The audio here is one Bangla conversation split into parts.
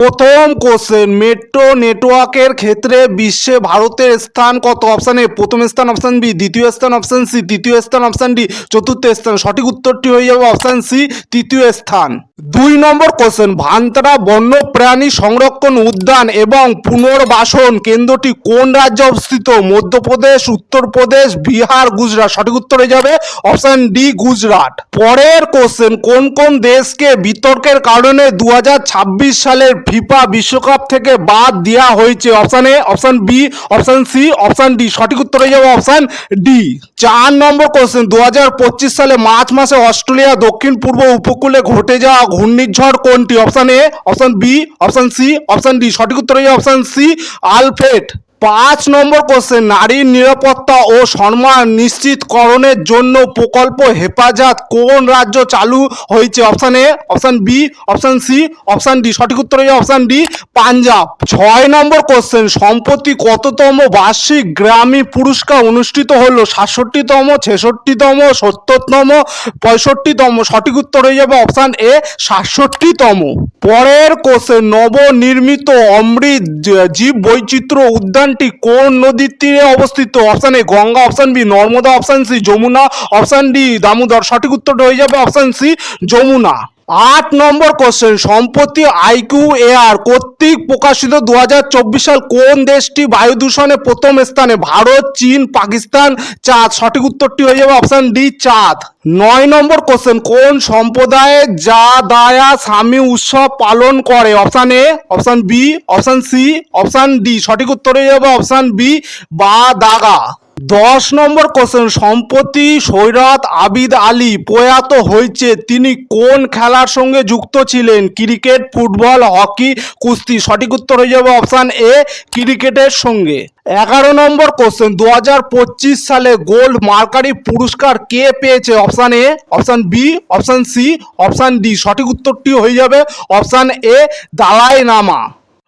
প্রথম কোশ্চেন মেট্রো নেটওয়ার্কের ক্ষেত্রে বিশ্বে ভারতের স্থান কত? অপশান এ প্রথম স্থান অপশান বি দ্বিতীয় স্থান অপশান সি তৃতীয় স্থান অপশান ডি চতুর্থ স্থান। সঠিক উত্তরটি হয়ে যাবে অপশান সি তৃতীয় স্থান। দুই নম্বর কোশ্চেন ভান্তারা বন্যপ্রাণী সংরক্ষণ উদ্যান এবং পুনর্বাসন কেন্দ্রটি কোন রাজ্যে অবস্থিত? মধ্যপ্রদেশ, উত্তরপ্রদেশ, বিহার, গুজরাট। সঠিক উত্তর হয়ে যাবে অপশান ডি গুজরাট। পরের কোশ্চেন কোন কোন দেশকে বিতর্কের কারণে দু হাজার ছাব্বিশ সালের ফিফা বিশ্বকাপ থেকে বাদ দেওয়া হয়েছে option A, option B, option C, option D. সঠিক উত্তর হয়ে যাবে অপশান ডি। চার নম্বর কোশ্চেন দু হাজার পঁচিশ সালে মার্চ মাসে অস্ট্রেলিয়া দক্ষিণ পূর্ব উপকূলে ঘটে যাওয়া ঘূর্ণিঝড় কোনটি? Option A, option B, option C, option D. সঠিক উত্তর হয়ে যাবে অপশান সি, আলফ্রেড। পাঁচ নম্বর কোশ্চেন নারীর নিরাপত্তা ও সম্মান নিশ্চিতকরণের জন্য প্রকল্প হেফাজত কোন রাজ্য চালু হয়েছে? Option A option B option C option D সঠিক উত্তর হয়ে অপশান ডি পাঞ্জাব। ছয় নম্বর কোশ্চেন সম্প্রতি কততম বার্ষিক গ্রামী পুরস্কার অনুষ্ঠিত হলো? সাতষট্টিতম, ছেষট্টিতম, সত্তরতম, পঁয়ষট্টিতম। সঠিক উত্তর হয়ে যাবে অপশান এ সাতষট্টিতম। পরের কোশ্চেন নবনির্মিত অমৃত জীব বৈচিত্র্য উদ্যানটি কোন নদীর তীরে অবস্থিত? Option A Ganga, option B Narmada, option C Yamuna, option D Damodar. সঠিক উত্তরটা হয়ে যাবে অপশান সি যমুনা। আট নম্বর কোশ্চেন সম্প্রতি আইকিউ এয়ার কর্তৃক প্রকাশিত দু হাজার চব্বিশ সাল কোন দেশটি বায়ু দূষণে প্রথম স্থানে? ভারত, চীন, পাকিস্তান? চাঁদ, সঠিক উত্তরটি হয়ে যাবে অপশান ডি চাঁদ। নয় নম্বর কোশ্চেন কোন সম্প্রদায়ে যা দায়া স্বামী উৎসব পালন করে? Option A option B option C option D সঠিক উত্তর হয়ে যাবে অপশান বি বা দাগা। দশ নম্বর কোশ্চেন সম্প্রতি সৈরত আবিদ আলী প্রয়াত হয়েছে, তিনি কোন খেলার সঙ্গে যুক্ত ছিলেন? ক্রিকেট, ফুটবল, হকি, কুস্তি। সঠিক উত্তর হয়ে যাবে অপশান এ ক্রিকেটের সঙ্গে। এগারো নম্বর কোশ্চেন দু হাজার পঁচিশ সালে গোল্ড মার্কারি পুরস্কার কে পেয়েছে? Option A option B option C option D সঠিক উত্তরটি হয়ে যাবে অপশান এ দালাই নামা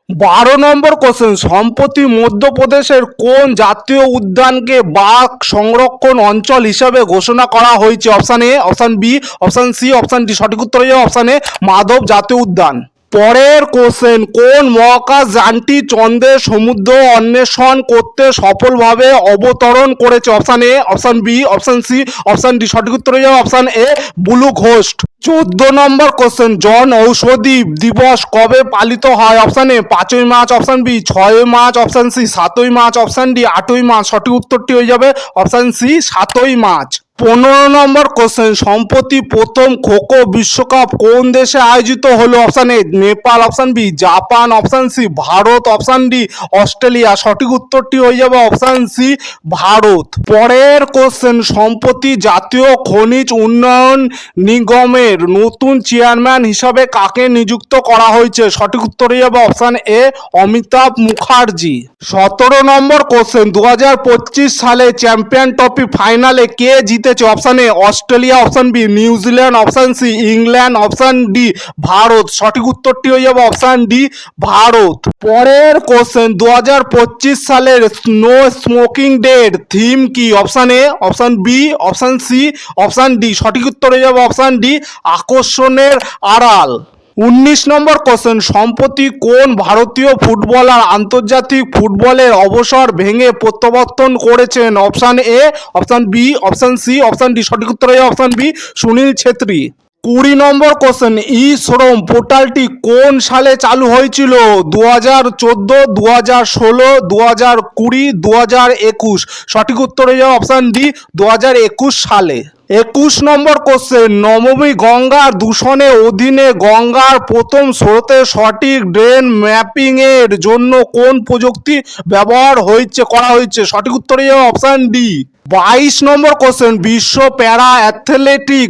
বারো নম্বর কোশ্চেন সম্প্রতি মধ্যপ্রদেশের কোন জাতীয় উদ্যানকে বাঘ সংরক্ষণ অঞ্চল হিসাবে ঘোষণা করা হয়েছে? Option A option B option C option D সঠিক উত্তর হয়ে অপশান এ মাধব জাতীয় উদ্যান। পরের কোশ্চেন কোন মহাকাশ যানটি চন্দ্রের সমুদ্র অন্বেষণ করতে সফলভাবে অবতরণ করেছে? Option A option B option C option D সঠিক উত্তর হয়ে যাবে অপশান এ ব্লু ঘোস্ট চোদ্দ নম্বর কোশ্চেন জন ঔষধি দিবস কবে পালিত হয়? অপশান এ পাঁচই মার্চ অপশান বি ছয়ই মার্চ অপশান সি সাতই মার্চ অপশান ডি আটই মার্চ। সঠিক উত্তরটি হয়ে যাবে অপশান সি সাতই মার্চ। পনেরো নম্বর কোশ্চেন সম্প্রতি প্রথম খোখো বিশ্বকাপ কোন দেশে আয়োজিত হলো? Option A Nepal option B Japan option C Bharat option D Australia. সঠিক উত্তরটি হয়ে যাবে অপশান সি ভারত। পরের কোশ্চেন সম্প্রতি জাতীয় খনিজ উন্নয়ন নিগমের নতুন চেয়ারম্যান হিসাবে কাকে নিযুক্ত করা হয়েছে? সঠিক উত্তর হয়ে যাবে অপশান এ অমিতাভ মুখার্জি। সতেরো নম্বর কোশ্চেন দু হাজার পঁচিশ সালে চ্যাম্পিয়ন ট্রফি ফাইনালে কে জিতেছে option A Australia option B New Zealand option C England option D Bharat. সঠিক উত্তরটি হয়ে যাবে অপশান ডি ভারত। পরের কোশ্চেন দু হাজার পঁচিশ সালের স্নো স্মোকিং ডেট থিম কি? Option A option B option C option D সঠিক উত্তর হয়ে যাবে অপশান ডি আকর্ষণের আড়াল। উনিশ নম্বর কোশ্চেন সম্প্রতি কোন ভারতীয় ফুটবলার আন্তর্জাতিক ফুটবলের অবসর ভেঙে প্রত্যাবর্তন করেছেন? Option A option B option C option D সঠিক উত্তর অপশান বি সুনীল ছেত্রী। কুড়ি নম্বর কোশ্চেন ই শ্রম পোর্টালটি কোন সালে চালু হয়েছিল? দু হাজার চোদ্দ দু হাজার ষোলো দু হাজার কুড়ি দু হাজার একুশ। সঠিক উত্তর হয়ে যাবে অপশান ডি দু হাজার একুশ সালে। একুশ নম্বর কোশ্চেন নবমী গঙ্গার দূষণের অধীনে গঙ্গার প্রথম স্রোতে সঠিক ড্রেন ম্যাপিং এর জন্য কোন প্রযুক্তি ব্যবহার হয়েছে, করা হয়েছে? সঠিক উত্তর অপশান ডি বাইশ নম্বর কোশ্চেন বিশ্ব প্যারা অ্যাথলেটিক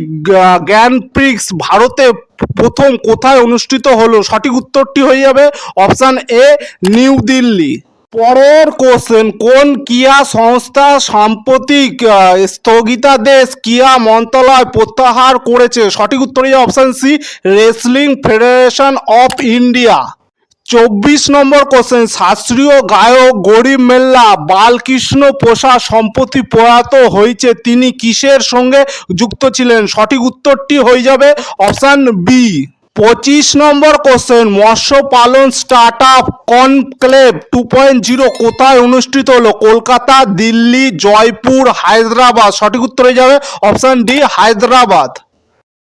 গ্র্যান্ড প্রিক্স ভারতে প্রথম কোথায় অনুষ্ঠিত হলো? সঠিক উত্তরটি হয়ে যাবে অপশান এ নিউ দিল্লি। পরের কোশ্চেন কোন কিয়া সংস্থা সাম্প্রতিক স্থগিতাদেশ কিয়া মন্ত্রণালয় প্রত্যাহার করেছে? সঠিক উত্তর option C wrestling federation of India চব্বিশ নম্বর কোশ্চেন শাস্ত্রীয় গায়ক গরিব মেল্লা বালকৃষ্ণ প্রসাদ সম্পত্তি প্রয়াত হয়েছে, তিনি কিসের সঙ্গে যুক্ত ছিলেন? সঠিক উত্তরটি হয়ে যাবে অপশান বি পঁচিশ নম্বর কোশ্চেন মৎস্য পালন start up conclave two point zero কোথায় অনুষ্ঠিত হলো? কলকাতা, দিল্লি, জয়পুর, হায়দ্রাবাদ। সঠিক উত্তর হয়ে যাবে অপশন ডি হায়দ্রাবাদ।